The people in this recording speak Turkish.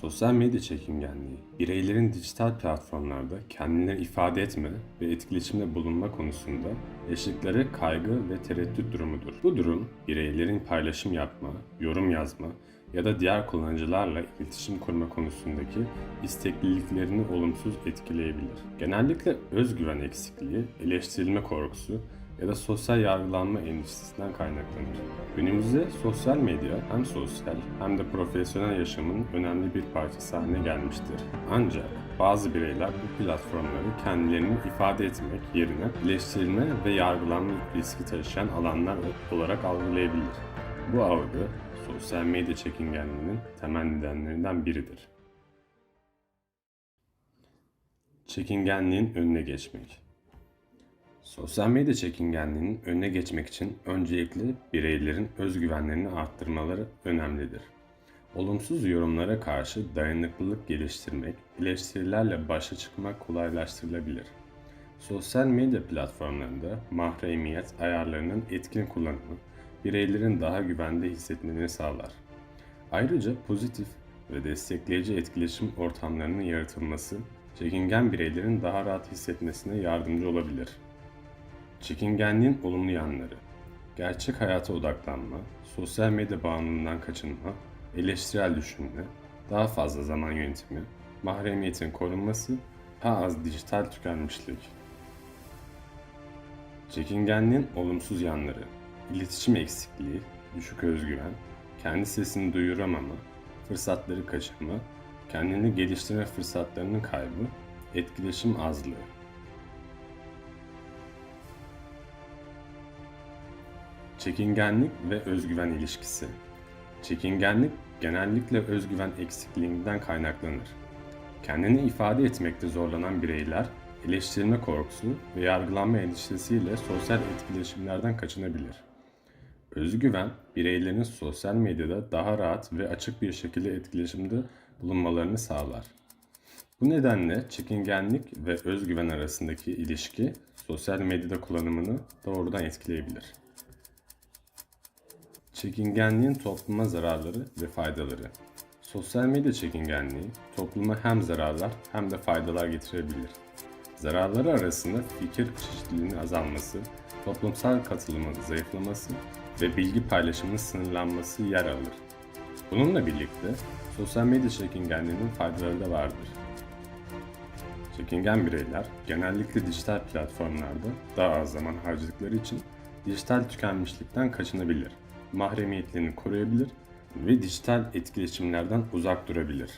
Sosyal medya çekingenliği, bireylerin dijital platformlarda kendilerini ifade etme ve etkileşimde bulunma konusunda yaşadıkları kaygı ve tereddüt durumudur. Bu durum, bireylerin paylaşım yapma, yorum yazma ya da diğer kullanıcılarla iletişim kurma konusundaki istekliliklerini olumsuz etkileyebilir. Genellikle özgüven eksikliği, eleştirilme korkusu ya da sosyal yargılanma endişesinden kaynaklanır. Günümüzde sosyal medya hem sosyal hem de profesyonel yaşamın önemli bir parçası haline gelmiştir. Ancak bazı bireyler bu platformları kendilerini ifade etmek yerine eleştirilme ve yargılanma riski taşıyan alanlar olarak algılayabilir. Bu algı sosyal medya çekingenliğinin temel nedenlerinden biridir. Çekingenliğin önüne geçmek. Sosyal medya çekingenliğinin önüne geçmek için öncelikle bireylerin özgüvenlerini arttırmaları önemlidir. Olumsuz yorumlara karşı dayanıklılık geliştirmek, eleştirilerle başa çıkmak kolaylaştırılabilir. Sosyal medya platformlarında mahremiyet ayarlarının etkin kullanımı, bireylerin daha güvende hissetmelerini sağlar. Ayrıca pozitif ve destekleyici etkileşim ortamlarının yaratılması, çekingen bireylerin daha rahat hissetmesine yardımcı olabilir. Çekingenliğin olumlu yanları. Gerçek hayata odaklanma, sosyal medya bağımlılığından kaçınma, eleştirel düşünme, daha fazla zaman yönetimi, mahremiyetin korunması, daha az dijital tükenmişlik. Çekingenliğin olumsuz yanları. İletişim eksikliği, düşük özgüven, kendi sesini duyuramama, fırsatları kaçırma, kendini geliştirme fırsatlarının kaybı, etkileşim azlığı. Çekingenlik ve özgüven ilişkisi. Çekingenlik genellikle özgüven eksikliğinden kaynaklanır. Kendini ifade etmekte zorlanan bireyler eleştirilme korkusu ve yargılanma endişesiyle sosyal etkileşimlerden kaçınabilir. Özgüven, bireylerin sosyal medyada daha rahat ve açık bir şekilde etkileşimde bulunmalarını sağlar. Bu nedenle çekingenlik ve özgüven arasındaki ilişki sosyal medyada kullanımını doğrudan etkileyebilir. Çekingenliğin topluma zararları ve faydaları. Sosyal medya çekingenliği topluma hem zararlar hem de faydalar getirebilir. Zararları arasında fikir çeşitliliğinin azalması, toplumsal katılımın zayıflaması ve bilgi paylaşımının sınırlanması yer alır. Bununla birlikte sosyal medya çekingenliğinin faydaları da vardır. Çekingen bireyler genellikle dijital platformlarda daha az zaman harcadıkları için dijital tükenmişlikten kaçınabilir, mahremiyetlerini koruyabilir ve dijital etkileşimlerden uzak durabilir.